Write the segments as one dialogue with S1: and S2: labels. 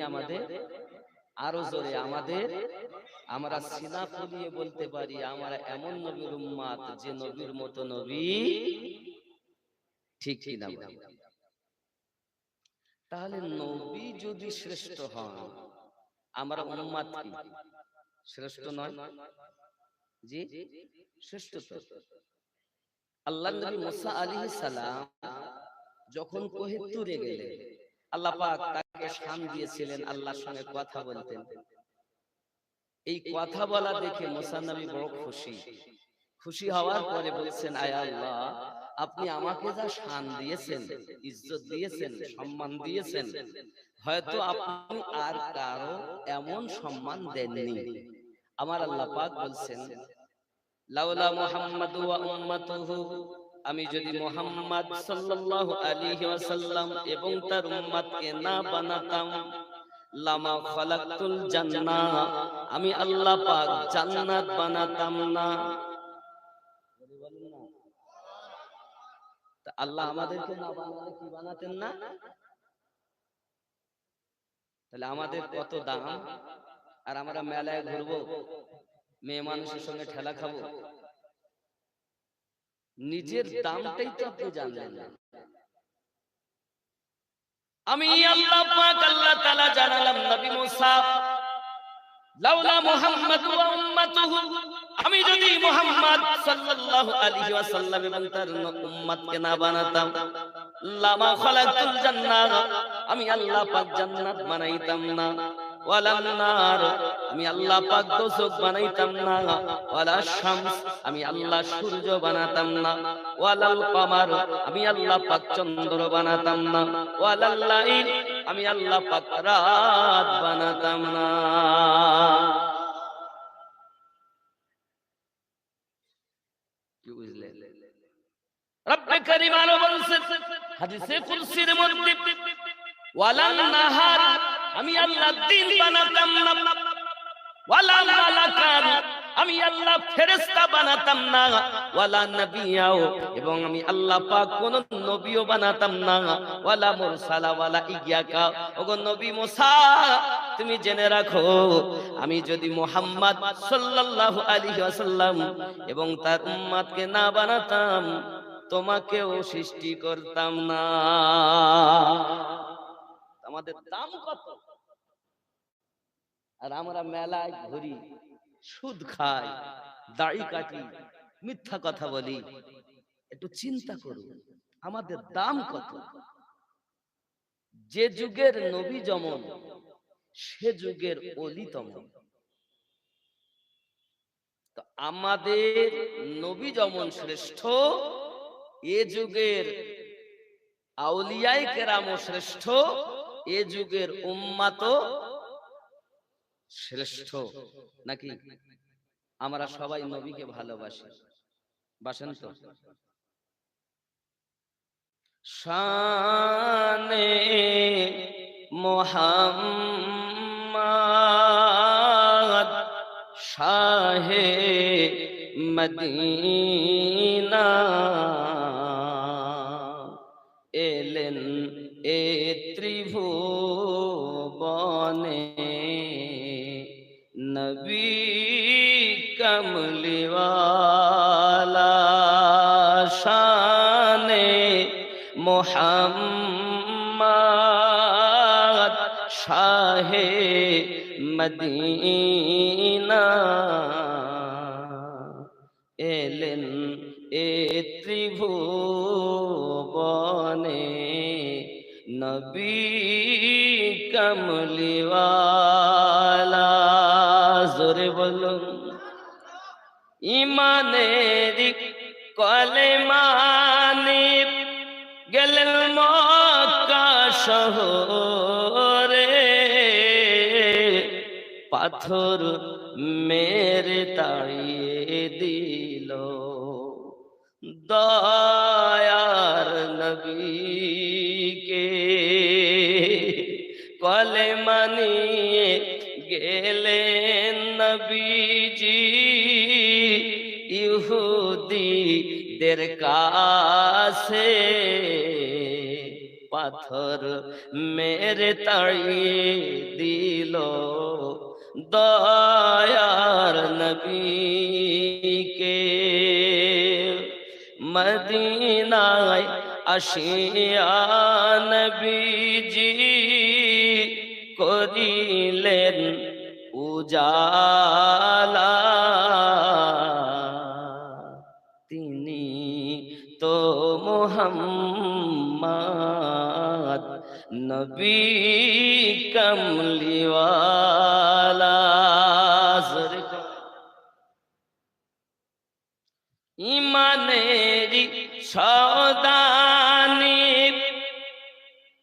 S1: আমাদের আরও জোরে আমাদের আমরা সিনা ফুলিয়ে বলতে পারি আমরা এমন নবীর উম্মাত যে নবীর মতো নবী ঠিক না তাহলে নবী যদি শ্রেষ্ঠ হন আমরা উম্মাত কি? শ্রেষ্ঠ নয়? জি? শ্রেষ্ঠ তো আল্লাহ নবী মুসা আলাইহিস সালাম যখন কোহে তুরে গেলেন আল্লাহ পাক তাকে শান দিয়েছিলেন আল্লাহর সঙ্গে কথা বলতেন। এই কথা বলা দেখে মুসা নবী বড় খুশি। খুশি। হওয়ার পরে বলছেন আয় আল্লাহ আপনি আমাকে যা শান দিয়েছেন ইজ্জত দিয়েছেন সম্মান দিয়েছেন হয়তো আপনি আর কারও এমন সম্মান দেননি। আমার আল্লাহ পাক বলছেন লাউলা মুহাম্মাদ ওয়া উম্মাতুহু আমি যদি মোহাম্মদ সাল্লাল্লাহু আলাইহি ওয়াসাল্লাম এবং তার উম্মতকে না বানাতাম লামা খালাকতুল জান্নাহ আমি আল্লাহ পাক জান্নাত বানাতাম না। আল্লাহ আমাদেরকে না বানালে কি বানাতেন না? তাহলে আমাদের কত দাম? আর আমরা মেলায় ঘুরবো মেয়ে মানুষের সঙ্গে ঠেলা খাব। নিজের দামটাই তো আপনি জানলেন। না আমি আল্লাহ পাক আল্লাহ তাআলা জানালাম নবী মুসা। লাউলা মুহাম্মদ ওয়া উম্মাতুহু। আমি যদি মুহাম্মদ সাল্লাল্লাহু আলাইহি ওয়াসাল্লাম এবং তার উম্মতকে না বানাতাম লামা খালাকতুল জান্নাহ আমি আল্লাহ পাক জান্নাত বানাইতাম না। আমি আল্লাহ পাক দোজখ বানাইতাম না। ওয়ালা শামস, আমি আল্লাহ সূর্য বানাতাম না। ওয়ালাল কমার, আমি আল্লাহ পাক চন্দ্র বানাতাম না। ওয়ালাল আমি আল্লাহ পাক রাত বানাতাম না। কি বুঝলেন? রব্বে করিম আরও বলছেন, হাদিসে কুরসির মধ্যে, ওয়ালান নাহার আমি আল্লাহ দিন বানাতাম না। ওয়ালা আমি আল্লাহ ফেরেশতা বানাতাম না। ওয়ালা নবিয়াও, এবং আমি আল্লাহ পাক কোন নবীও বানাতাম না। ওয়ালা মুরসালা, ওয়ালা ইয়াকা ওগো নবী মুসা, তুমি জেনে রাখো, আমি যদি মুহাম্মদ সাল্লাল্লাহু আলাইহি ওয়াসাল্লাম এবং তার উম্মতকে না বানাতাম, তোমাকেও সৃষ্টি করতাম না। আমাদের দাম কত? আর আমরা মেলায় ঘুরি, সুদ খাই, দাড়ি কাটি, মিথ্যা কথা বলি। একটু চিন্তা করুন, আমাদের দাম কত? যে যুগের নবী যেমন, সে যুগের অলি তেমন। তো আমাদের নবী যেমন শ্রেষ্ঠ, এ যুগের আউলিয়াই কেরামও শ্রেষ্ঠ এ যুগের উম্মাত শ্রেষ্ঠ নাকি? আমরা সবাই নবীকে ভালোবাসি। বাসেন তো? শানে মোহাম্মদ শাহে মদিনা কমলিওয়ালা শানে মোহাম্মদ শাহে মদিনা এলেন এ ত্রিভুবনে নবী কমলিওয়ালা জোরে বলুন ইমানের কলে মানে গেলেন মক্কা শহরে। পাথর মেরে তাড়িয়ে দিল। দয়ার নবীকে কলে মানিয়ে গেলেন নবীজি। ইহুদিদের কাছে পাথর মেরে তাড়িয়ে ছিল দয়ার নবীকে মদিনায় আসিয়া নবীজি করিলেন উজালা। মোহাম্মদ নবী কমলিওয়ালা। ইমানেরি সদানি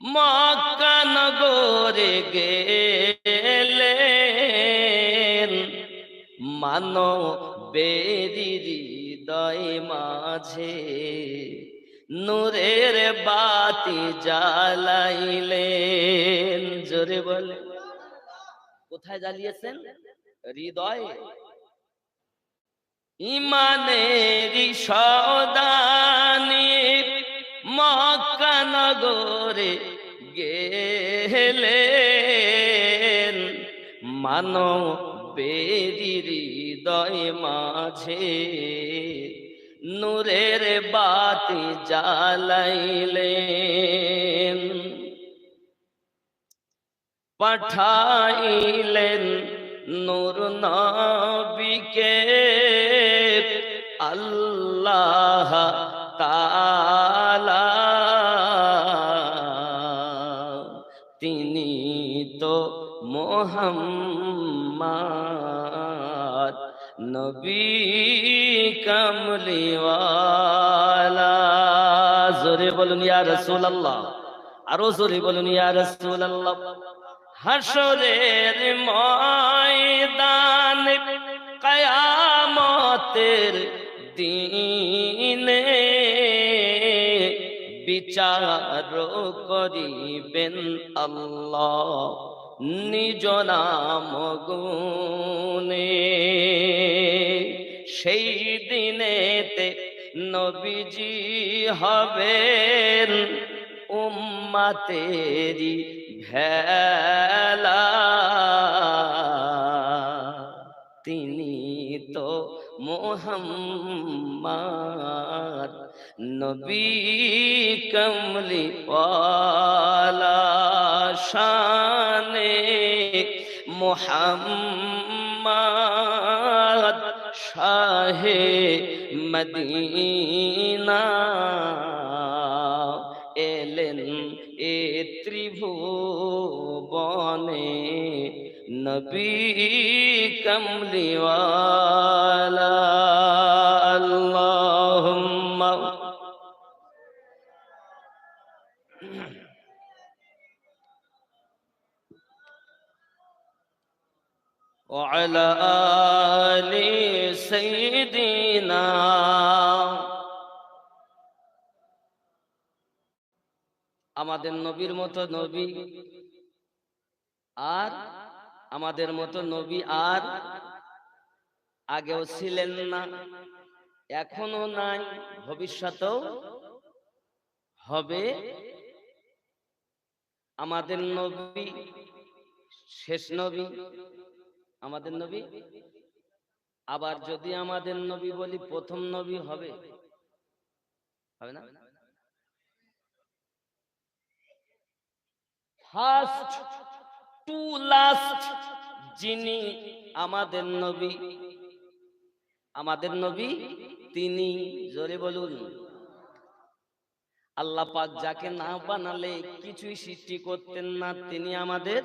S1: মক্কা নগরে গেলেন মানো বেরি হৃদয় মাঝে নূরের বাতি জ্বালাইলেন। জোরে বলে। কোথায় জ্বালিয়েছেন? হৃদয়ে। ইমানেরি সদানি মক্কা নগরে গেলেন। মানো বেরি হৃদয় মাঝে নূরের বাতি জ্বালাইলেন পাঠাইলেন নূর নবীকে আল্লাহ তালা তিনি তো মোহাম্মদ নবী কমলিওয়ালা জোরে বলুন ইয়া রাসূলুল্লাহ আরও জোরে বলুন ইয়া রাসূলুল্লাহ হাসরের ময়দান কয়ামতের দিনে বিচার করিবেন আল্লাহ নিজ নাম গুণে। সেই দিনেতে নবীজি হবেন উম্মাতেরি ভেলা। তিনি তো মোহাম্মদ। নবী কমলি শানে মোহাম্মদ শাহে মদিনা এলেন এ ত্রিভুবনে নবী কমলিওয়ালা وعلى آل سيدنا আমাদের নবীর মতো নবী আর আমাদের মতো নবী আর আগেও ছিলেন না এখনো নাই ভবিষ্যতেও হবে আমাদের নবী শেষ নবী আমাদের নবী? আবার যদি আমাদের নবী বলি প্রথম নবী হবে? হবে। না? ফার্স্ট টু লাস্ট যিনি আমাদের নবী। আমাদের নবী তিনি জোরে বলুন। আল্লাহ পাক যাকে না বানালে কিছুই সৃষ্টি করতেন না তিনি আমাদের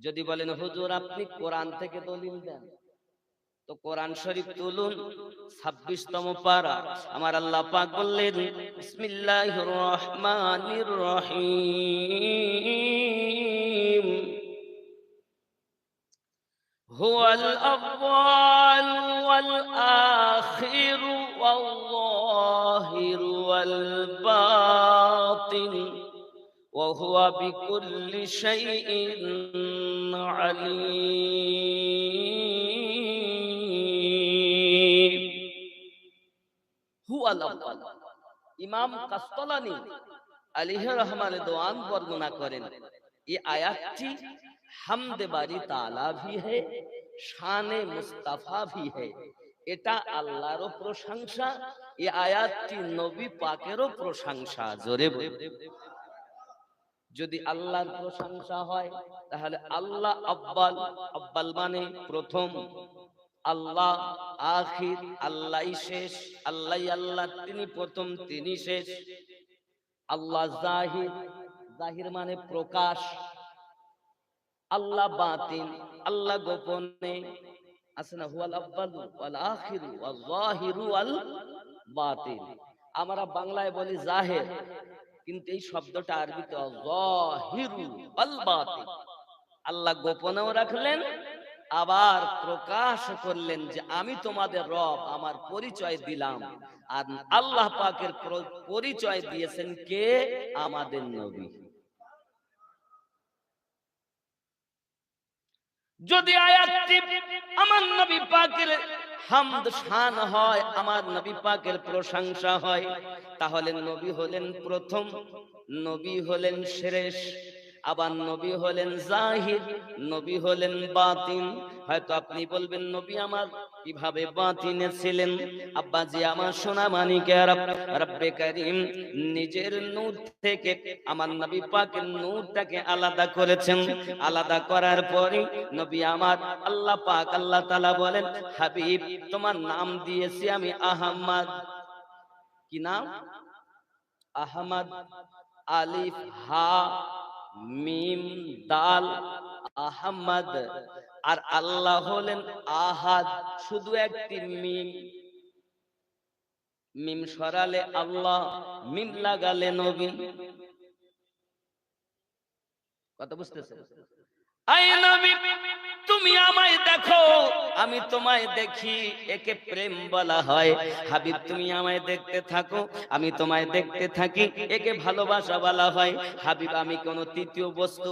S1: যদি বলেন হুজুর আপনি কোরআন থেকে দলিল দেন তো কোরআন শরীফ তুলুন ছাব্বিশতম পারা আমার আল্লাহ পাক বললেন বিসমিল্লাহির রহমানির রহিম هو الأول والآخر والظاهر والباطن وهو بكل شيء عليم هو الأول ইমাম কাস্তলানি আলিহ রহমান দোয়ান বর্ণনা করেন এই আয়াতটি হামদ বারি তালা ভি হে শানে মুস্তাফা ভি হে এটা আল্লাহরও প্রশংসা এই আয়াতটি নবী পাকেরও প্রশংসা জোরে বলে। যদি আল্লাহর প্রশংসা হয় তাহলে আল্লাহ আব্বাল আব্বাল মানে প্রথম। আল্লাহ আখির আল্লাহ শেষ আল্লাহ আল্লাহ তিনি প্রথম তিনি শেষ। আল্লাহ জাহির জাহির মানে প্রকাশ। আল্লাহ বাতিন আল্লাহ গোপনে। আছে না হুয়াল আব্বালু ওয়াল আখিরু ওয়াল জাহিরু ওয়াল বাতিন আমরা বাংলায় বলি জাহের। কিন্তু এই শব্দটা আরবিতে আল্লাহ গোপনেও রাখলেন, আবার প্রকাশ করলেন যে আমি তোমাদের রব, আমার পরিচয় দিলাম। আর আল্লাহ পাকের প্র- পরিচয় দিয়েছেন কে? আমাদের নবী। যদি আয়াতটি আমার নবী পাকের হামদ শান হয়, আমার নবী পাকের প্রশংসা হয়, তাহলে নবী হলেন প্রথম, নবী হলেন শ্রেষ্ঠ, আবার নবী হলেন জাহির নবী হলেন বাতিন হয়তো আপনি বলবেন, নবী আমার, কীভাবে বাতিনে ছিলেন আব্বাজি, আমার সোনা মানিকের রব্বে করিম, নিজের নূর থেকে, আমার নবী পাকের নূরটাকে আলাদা করেছেন। আলাদা করার পরে নবী আমার, আল্লাহ পাক, আল্লাহ তাআলা বলেন, হাবিব, তোমার নাম দিয়েছি আমি আহমদ। কি নাম? আহমদ, আলিফ, হা, মিম, দাল, আহমদ। আর আল্লাহ হলেন আহাদ, শুধু একটি মিম। মিম সরালে আল্লাহ, মিম লাগালে নবী। কথা বুঝতেছে? তুমি আমায় দেখো, আমি তোমায় দেখি, একে প্রেম বলা হয়। হাবিব, তুমি আমায় দেখতে থাকো, আমি তোমায় দেখতে থাকি, একে ভালোবাসা বলা হয়। হাবিব, আমি কোনো তৃতীয় বস্তু